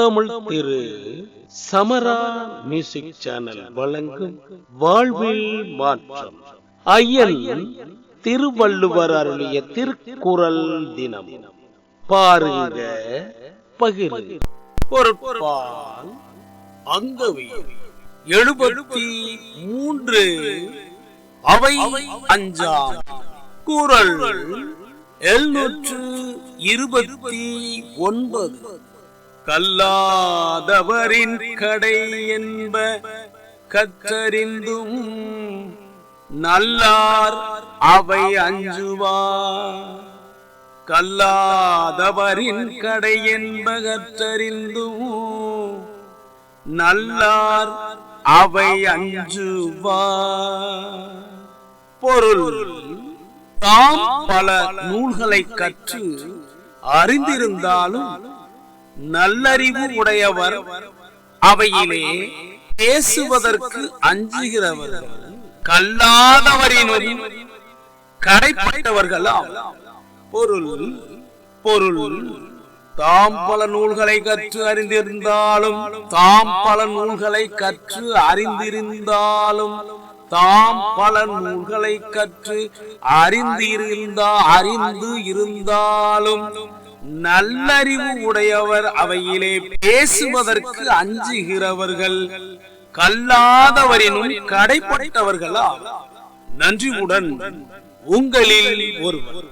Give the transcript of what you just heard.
Tamil Thiru Samara music channel வழங்கும் வாழ்வில் மாற்றம். ஐயன் திருவள்ளுவர் அருளிய திருக்குறள் தினம். பாருங்க பகிரு பொருட்பால் அங்கவியல். எழுபத்தி மூன்று. அவை அஞ்சாம். குரல் எழுநூற்று இருபத்தி ஒன்பது. கல்லாதவரின் கடை என்ப கற்றறிந்தும் நல்லார் அவை அஞ்சுவார் கல்லாதவரின் கடை என்ப கற்றறிந்தும் நல்லார் அவை அஞ்சுவார் பொருள் தாம் பல நூல்களை கற்று அறிந்திருந்தாலும் நல்லறிவு உடையவர். அவையிலே பேசுவதற்கு அஞ்சுகிறவர். கல்லாதவரினும் கடைப்பட்டவர்களாம். பொருள் பொருள் தாம் பல நூல்களை கற்று அறிந்திருந்தாலும் தாம் பல நூல்களை கற்று அறிந்திருந்தாலும் தாம் பல நூல்களை கற்று அறிந்திருந்தா அறிந்து இருந்தாலும் நல்லறிவு உடையவர் அவையிலே பேசுவதற்கு அஞ்சுகிறவர்கள் கல்லாதவரினும் கடைப்பட்டவர்களா நன்றியுடன் உங்களில் ஒருவர்.